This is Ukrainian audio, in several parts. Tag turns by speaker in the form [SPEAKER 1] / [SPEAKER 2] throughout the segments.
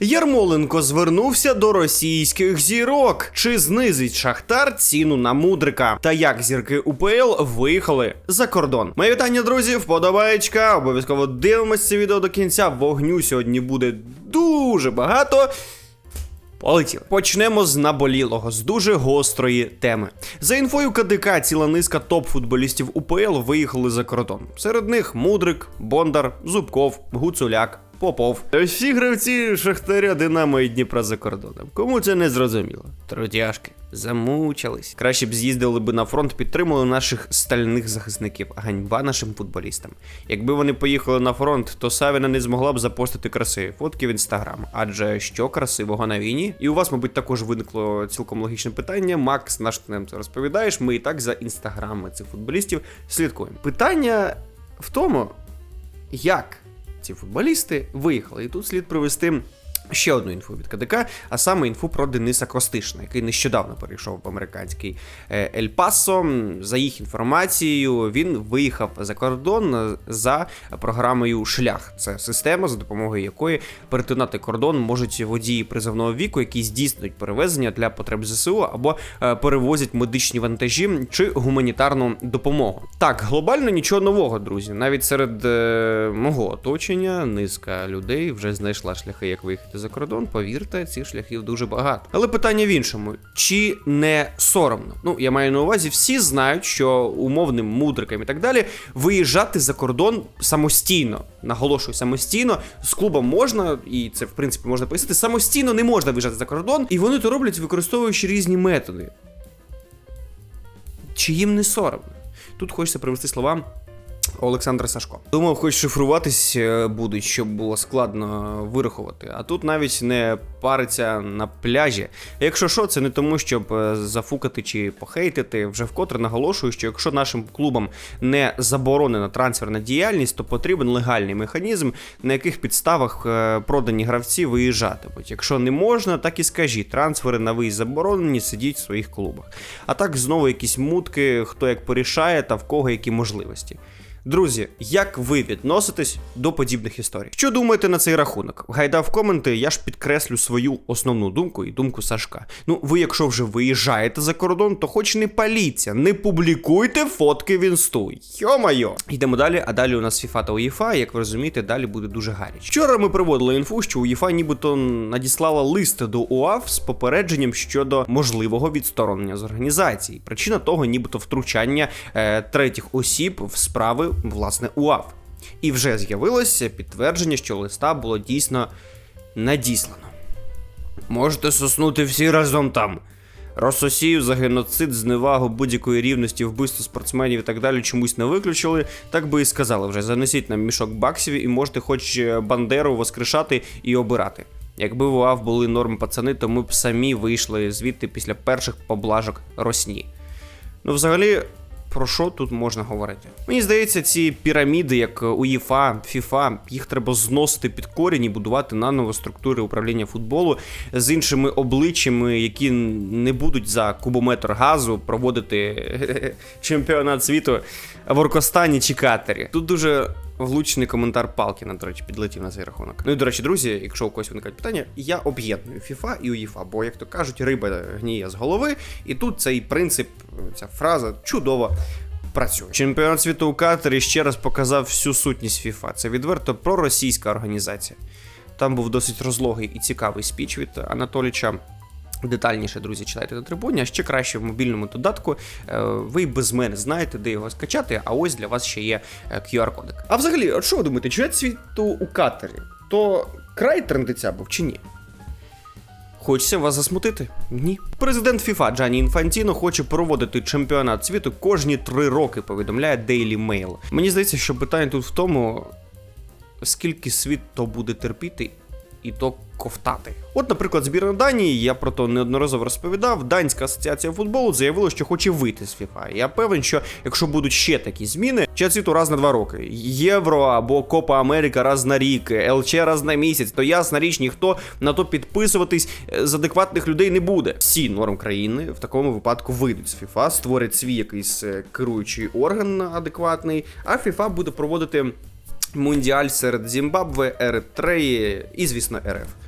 [SPEAKER 1] Ярмоленко звернувся до російських зірок. Чи знизить Шахтар ціну на мудрика? Та як зірки УПЛ виїхали за кордон? Моє вітання, друзі, вподобаєчка. Обов'язково дивимося це відео до кінця. Вогню сьогодні буде дуже багато. Полетіли. Почнемо з наболілого, з дуже гострої теми. За інфою КДК, ціла низка топ-футболістів УПЛ виїхали за кордон. Серед них Мудрик, Бондар, Зубков, Гуцуляк. Попов. Всі гравці Шахтаря, Динамо і Дніпра за кордоном. Кому це не зрозуміло? Трудяшки, замучились. Краще б з'їздили би на фронт, підтримали наших стальних захисників. Ганьба нашим футболістам. Якби вони поїхали на фронт, то Савіна не змогла б запостити красиві фотки в інстаграм. Адже що красивого на війні? І у вас, мабуть, також виникло цілком логічне питання. Макс, наш ти нам це розповідаєш. Ми і так за інстаграми цих футболістів слідкуємо. Питання в тому, як ці футболісти виїхали. І тут слід привести. Ще одну інфу від КДК, а саме інфу про Дениса Костишина, який нещодавно перейшов в американський е, Ель Пасо. За їх інформацією, він виїхав за кордон за програмою Шлях. Це система, за допомогою якої перетинати кордон можуть водії призовного віку, які здійснюють перевезення для потреб ЗСУ або е, перевозять медичні вантажі чи гуманітарну допомогу. Так, глобально нічого нового, друзі. Навіть серед е, мого оточення низка людей вже знайшла шляхи, як виїхати за кордон. Повірте, цих шляхів дуже багато. Але питання в іншому: чи не соромно? Ну, я маю на увазі, всі знають, що умовним мудрикам і так далі виїжджати за кордон самостійно. Наголошую, самостійно з клубом можна, і це в принципі можна пояснити. Самостійно не можна виїжджати за кордон, і вони то роблять, використовуючи різні методи. Чи їм не соромно? Тут хочеться привести слова Олександра Сашко. Думав, хоч шифруватись е, будуть, щоб було складно вирахувати. А тут навіть не париться на пляжі. Якщо що, це не тому, щоб е, зафукати чи похейтити. Вже вкотре наголошую, що якщо нашим клубам не заборонена трансферна діяльність, то потрібен легальний механізм, на яких підставах е, продані гравці виїжджатимуть. Якщо не можна, так і скажіть, трансфери на виїзд заборонені, сидіть в своїх клубах. А так знову якісь мутки, хто як порішає та в кого які можливості. Друзі, як ви відноситесь до подібних історій? Що думаєте на цей рахунок? Гайда в коменти, я ж підкреслю свою основну думку і думку Сашка. Ну, ви, якщо вже виїжджаєте за кордон, то хоч не паліться, не публікуйте фотки в інсту. Йо-майо. Йдемо далі, а далі у нас FIFA та УЄФА, як ви розумієте, далі буде дуже гаряче. Вчора ми приводили інфу, що УЄФА нібито надіслала лист до УАФ з попередженням щодо можливого відсторонення з організації. Причина того, нібито втручання е, третіх осіб в справи власне УАФ. І вже з'явилося підтвердження, що листа було дійсно надіслано. Можете соснути всі разом там. Рососію за геноцид, зневагу будь-якої рівності, вбивство спортсменів і так далі чомусь не виключили, так би і сказали вже. Занесіть нам мішок баксів і можете хоч е, Бандеру воскрешати і обирати. Якби в УАВ були норм пацани, то ми б самі вийшли звідти після перших поблажок Росні. Ну, взагалі, про що тут можна говорити? Мені здається, ці піраміди, як УЄФА, ФІФА, їх треба зносити під корінь і будувати наново структури управління футболу з іншими обличчями, які не будуть за кубометр газу проводити чемпіонат світу в Оркостані чи Катері. Тут дуже. Влучний коментар Палкіна, до речі, підлетів на цей рахунок. Ну і до речі, друзі, якщо у когось виникають питання, я об'єдную FIFA і UEFA, бо, як то кажуть, риба гніє з голови, і тут цей принцип, ця фраза чудово працює. Чемпіонат світу у Катері ще раз показав всю сутність FIFA. Це відверто проросійська організація. Там був досить розлогий і цікавий спіч від Анатоліча. Детальніше, друзі, читайте на трибуні, а ще краще в мобільному додатку. Е, Ви й без мене знаєте, де його скачати, а ось для вас ще є е, QR-кодик. А взагалі, от що ви думаєте, чемпіонат світу у Катері? То край трендиця був чи ні? Хочеться вас засмутити? Ні. Президент ФІФА Джані Інфантіно хоче проводити чемпіонат світу кожні три роки, повідомляє Daily Mail. Мені здається, що питання тут в тому, скільки світ то буде терпіти і то ковтати. От, наприклад, збірна Данії, я про то неодноразово розповідав. Данська асоціація футболу заявила, що хоче вийти з FIFA. Я певен, що якщо будуть ще такі зміни, чемпіонат світу раз на два роки, Євро або Копа Америка раз на рік, ЛЧ раз на місяць, то ясна річ, ніхто на то підписуватись з адекватних людей не буде. Всі норм країни в такому випадку вийдуть з FIFA, створять свій якийсь е, керуючий орган адекватний, а FIFA буде проводити. Мундіаль серед Зімбабве, Еритреї і, звісно, РФ.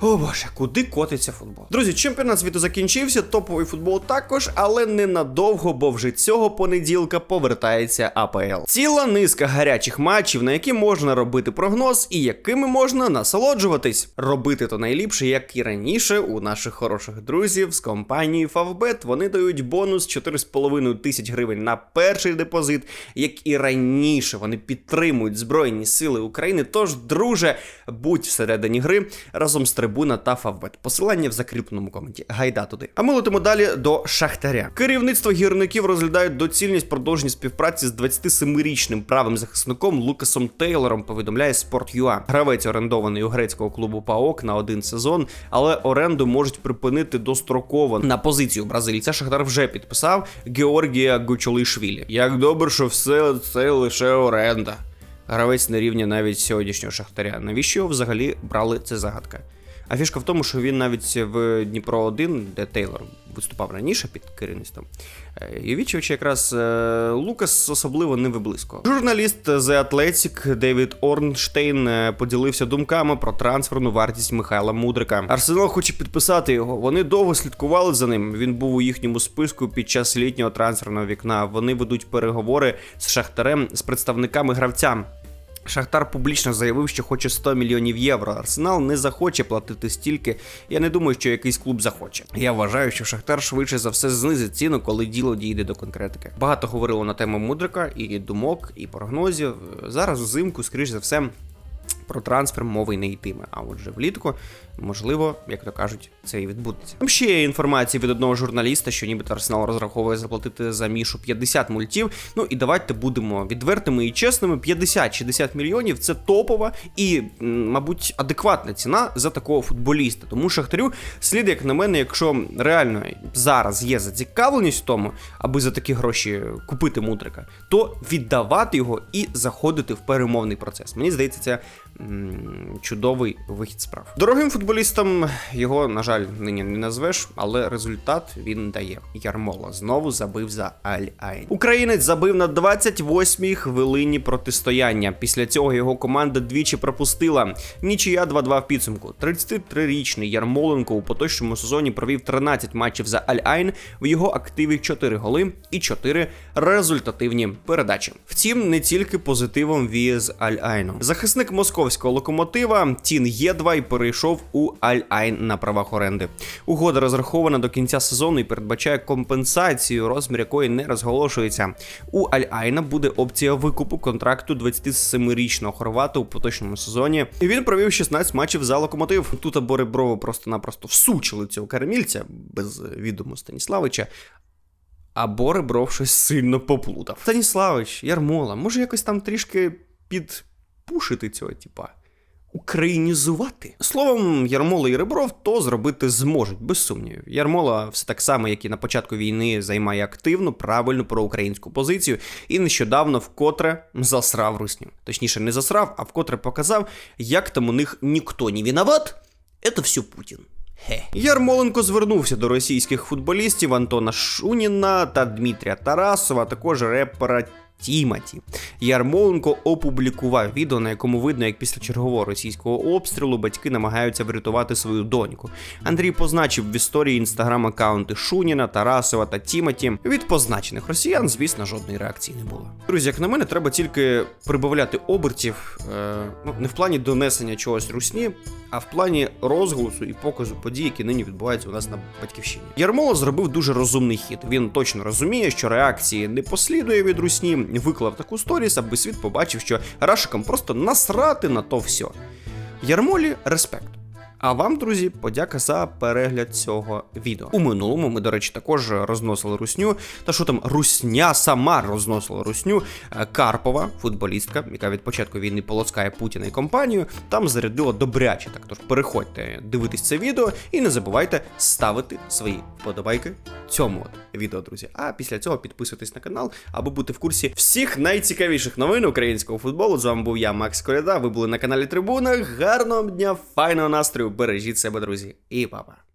[SPEAKER 1] О боже, куди котиться футбол? Друзі, чемпіонат світу закінчився, топовий футбол також, але ненадовго, бо вже цього понеділка повертається АПЛ. Ціла низка гарячих матчів, на які можна робити прогноз і якими можна насолоджуватись. Робити то найліпше, як і раніше, у наших хороших друзів з компанії Favbet. Вони дають бонус 4,5 тисяч гривень на перший депозит, як і раніше. Вони підтримують Збройні Сили України. Тож, друже, будь всередині гри разом з Трибуна та Фавбет. Посилання в закріпленому коменті. Гайда туди. А ми летимо далі до Шахтаря. Керівництво гірників розглядають доцільність продовження співпраці з 27-річним правим захисником Лукасом Тейлором. Повідомляє Sport.ua. Гравець орендований у грецького клубу ПАОК на один сезон, але оренду можуть припинити достроково. На позицію бразильця Шахтар вже підписав Георгія Гучолишвілі. Як добре, що все це лише оренда. Гравець на рівні навіть сьогоднішнього шахтаря. Навіщо його взагалі брали? Це загадка. А фішка в тому, що він навіть в Дніпро 1, де Тейлор виступав раніше під керівництвом е, Євічевича, якраз е, Лукас особливо не виблизько. Журналіст The Athletic Девід Орнштейн е, поділився думками про трансферну вартість Михайла Мудрика. Арсенал хоче підписати його. Вони довго слідкували за ним. Він був у їхньому списку під час літнього трансферного вікна. Вони ведуть переговори з Шахтарем з представниками гравця. Шахтар публічно заявив, що хоче 100 мільйонів євро. Арсенал не захоче платити стільки. Я не думаю, що якийсь клуб захоче. Я вважаю, що Шахтар швидше за все знизить ціну, коли діло дійде до конкретики. Багато говорило на тему мудрика, і думок, і прогнозів. Зараз взимку, скоріш за все. Про трансфер мови не йтиме. А отже, влітку, можливо, як то кажуть, це і відбудеться. Там ще є інформація від одного журналіста, що нібито Арсенал розраховує заплатити за мішу 50 мультів. Ну і давайте будемо відвертими і чесними. 50-60 мільйонів це топова і, мабуть, адекватна ціна за такого футболіста. Тому Шахтарю слід, як на мене, якщо реально зараз є зацікавленість в тому, аби за такі гроші купити мудрика, то віддавати його і заходити в перемовний процес. Мені здається, це чудовий вихід справ. Дорогим футболістам його, на жаль, нині не назвеш, але результат він дає. Ярмола знову забив за Аль-Айн. Українець забив на 28-й хвилині протистояння. Після цього його команда двічі пропустила. Нічия 2-2 в підсумку. 33-річний Ярмоленко у поточному сезоні провів 13 матчів за Аль-Айн. В його активі 4 голи і 4 результативні передачі. Втім, не тільки позитивом віє з Аль-Айну. Захисник московського локомотива Тін Єдвай перейшов у Аль-Айн на правах оренди. Угода розрахована до кінця сезону і передбачає компенсацію, розмір якої не розголошується. У Аль-Айна буде опція викупу контракту 27-річного хорвата у поточному сезоні. І він провів 16 матчів за локомотив. Тут або Реброво просто-напросто всучили цього кармільця без відому Станіславича. Або Ребров щось сильно поплутав. Станіславич, Ярмола, може якось там трішки підпушити цього типа. Українізувати словом, Ярмола і Ребров то зробити зможуть, без сумнівів. Ярмола все так само, як і на початку війни, займає активну, правильну проукраїнську позицію, і нещодавно вкотре засрав русню. Точніше, не засрав, а вкотре показав, як там у них ніхто не виноват, це все Путін. Хе. Ярмоленко звернувся до російських футболістів Антона Шуніна та Дмитрія Тарасова, а також репера Тіматі. Ярмоленко опублікував відео, на якому видно, як після чергового російського обстрілу батьки намагаються врятувати свою доньку. Андрій позначив в історії інстаграм-аккаунти Шуніна, Тарасова та Тіматі. Від позначених росіян, звісно, жодної реакції не було. Друзі, як на мене, треба тільки прибавляти обертів, е, ну не в плані донесення чогось русні, а в плані розголосу і показу подій, які нині відбуваються у нас на батьківщині. Ярмола зробив дуже розумний хід. Він точно розуміє, що реакції не послідує від русні. Виклав таку сторіс, аби світ побачив, що рашикам просто насрати на то все. Ярмолі респект. А вам, друзі, подяка за перегляд цього відео. У минулому ми, до речі, також розносили русню. Та що там русня сама розносила русню. Е, Карпова, футболістка, яка від початку війни полоскає Путіна і компанію, там зарядила добряче. Так тож переходьте дивитись це відео і не забувайте ставити свої вподобайки цьому от відео, друзі. А після цього підписуйтесь на канал, аби бути в курсі всіх найцікавіших новин українського футболу. З вами був я, Макс Коляда. Ви були на каналі Трибуна. Гарного дня, файного настрою! Бережіть себе, друзі, і папа.